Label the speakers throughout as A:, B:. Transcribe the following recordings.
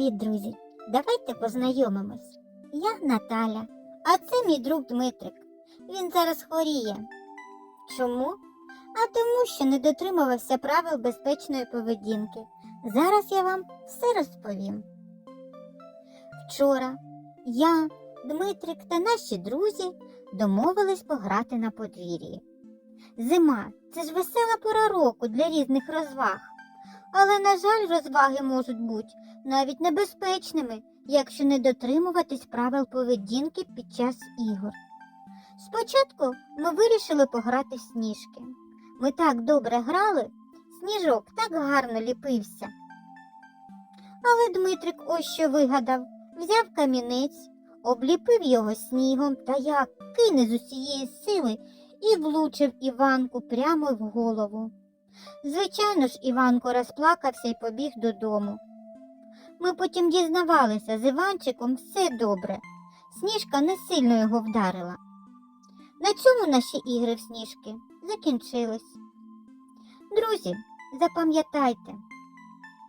A: Привіт, друзі! Давайте познайомимось. Я Наталя, а це мій друг Дмитрик. Він зараз хворіє. Чому? А тому, що не дотримувався правил безпечної поведінки. Зараз я вам все розповім. Вчора я, Дмитрик та наші друзі домовились пограти на подвір'ї. Зима це ж весела пора року для різних розваг. Але, на жаль, розваги можуть бути навіть небезпечними, якщо не дотримуватись правил поведінки під час ігор. Спочатку ми вирішили пограти сніжки. Ми так добре грали, сніжок так гарно ліпився. Але Дмитрик ось що вигадав взяв камінець, обліпив його снігом та як кине з усієї сили і влучив Іванку прямо в голову. Звичайно ж, Іванко розплакався і побіг додому. Ми потім дізнавалися, з Іванчиком все добре. Сніжка не сильно його вдарила. На цьому наші ігри в сніжки закінчились. Друзі, запам'ятайте,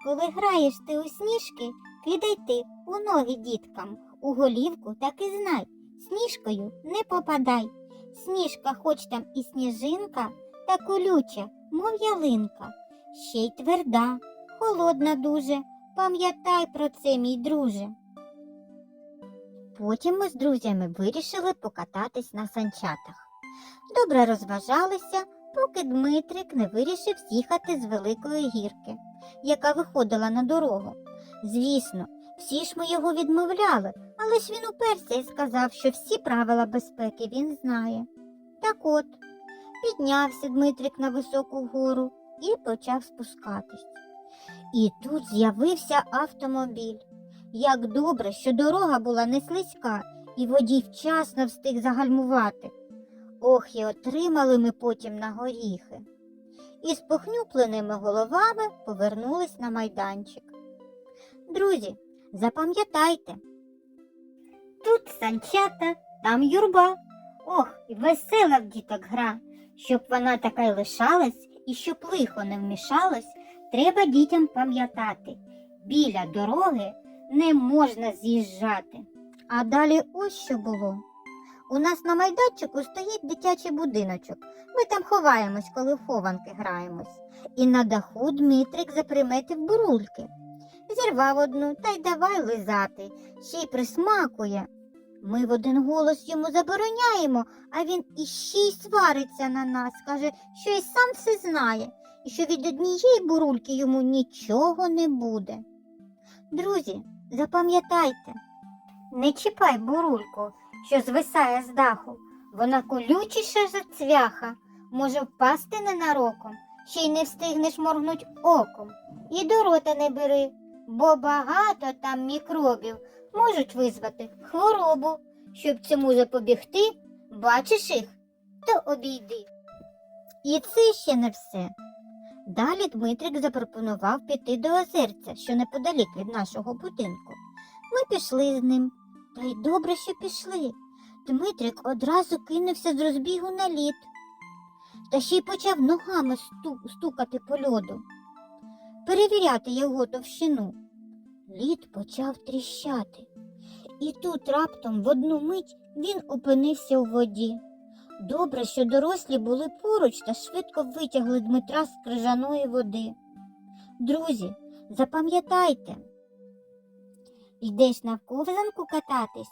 A: коли граєш ти у сніжки, кидай ти у ноги діткам, у голівку так і знай, сніжкою не попадай. Сніжка хоч там і сніжинка, та колюча, мов ялинка, ще й тверда, холодна дуже. Пам'ятай про це, мій друже. Потім ми з друзями вирішили покататись на санчатах. Добре розважалися, поки Дмитрик не вирішив з'їхати з великої гірки, яка виходила на дорогу. Звісно, всі ж ми його відмовляли, але ж він уперся і сказав, що всі правила безпеки він знає. Так от, піднявся Дмитрик на високу гору і почав спускатись. І тут з'явився автомобіль. Як добре, що дорога була не слизька, і водій вчасно встиг загальмувати. Ох, і отримали ми потім на горіхи. І з похнюпленими головами повернулись на майданчик. Друзі, запам'ятайте. Тут санчата, там юрба. Ох, і весела в діток гра. Щоб вона така й лишалась і щоб лихо не вмішалось, треба дітям пам'ятати. Біля дороги не можна з'їжджати. А далі ось що було. У нас на майданчику стоїть дитячий будиночок. Ми там ховаємось, коли в хованки граємось. І на даху Дмитрик заприметив бурульки. Зірвав одну та й давай лизати, ще й присмакує. Ми в один голос йому забороняємо, а він іще й свариться на нас, каже, що й сам все знає, і що від однієї бурульки йому нічого не буде. Друзі, запам'ятайте, не чіпай бурульку, що звисає з даху. Вона колючіша за цвяха, може впасти ненароком, ще й не встигнеш моргнуть оком. І до рота не бери, бо багато там мікробів можуть визвати хворобу. Щоб цьому запобігти, бачиш їх, то обійди. І це ще не все. Далі Дмитрик запропонував піти до озерця, що неподалік від нашого будинку. Ми пішли з ним. Та й добре, що пішли. Дмитрик одразу кинувся з розбігу на лід. Та ще й почав ногами стукати по льоду, перевіряти його товщину. Лід почав тріщати. І тут раптом в одну мить він опинився у воді. Добре, що дорослі були поруч та швидко витягли Дмитра з крижаної води. Друзі, запам'ятайте, йдеш на ковзанку кататись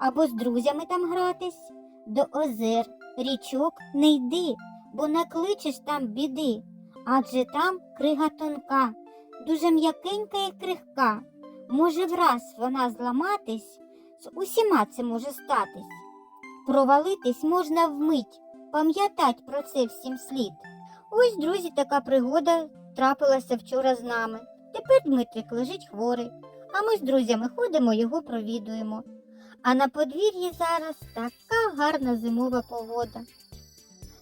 A: або з друзями там гратись, до озер, річок не йди, бо накличеш там біди, адже там крига тонка, дуже м'якенька і крихка. Може враз вона зламатись, з усіма це може статись. Провалитись можна вмить, пам'ятать про це всім слід. Ось, друзі, така пригода трапилася вчора з нами. Тепер Дмитрик лежить хворий, а ми з друзями ходимо його провідуємо. А на подвір'ї зараз така гарна зимова погода.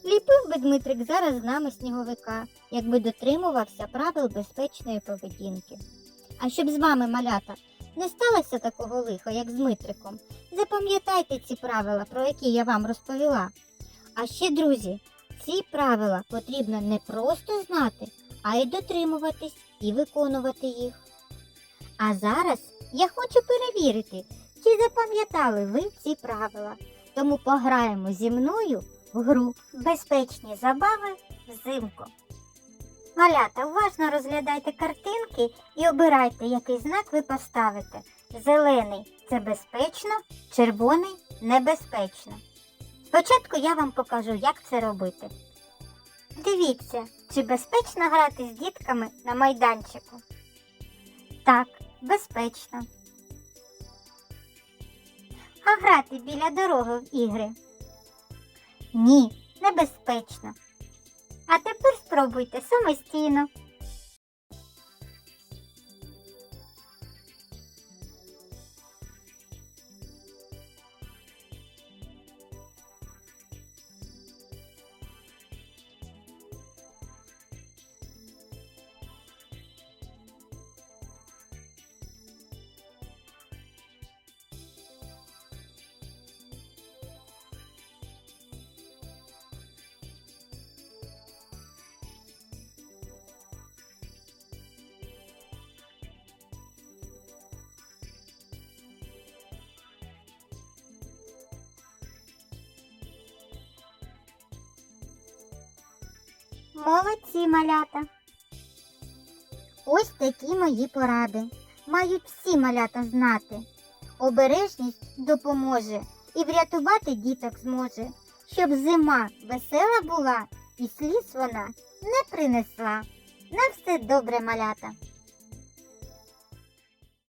A: Ліпив би Дмитрик зараз з нами сніговика, якби дотримувався правил безпечної поведінки. А щоб з вами, малята, не сталося такого лиха, як з Дмитриком, запам'ятайте ці правила, про які я вам розповіла. А ще, друзі, ці правила потрібно не просто знати, а й дотримуватись і виконувати їх. А зараз я хочу перевірити, чи запам'ятали ви ці правила. Тому пограємо зі мною в гру Безпечні забави взимку. Малята, уважно розглядайте картинки і обирайте, який знак ви поставите. Зелений це безпечно, червоний небезпечно. Спочатку я вам покажу, як це робити. Дивіться, чи безпечно грати з дітками на майданчику. Так, безпечно. А грати біля дороги в ігри? Ні, небезпечно. А тепер спробуйте самостійно. Молодці, малята. Ось такі мої поради. Мають всі малята знати. Обережність допоможе і врятувати діток зможе, щоб зима весела була і сліз вона не принесла. На все добре, малята.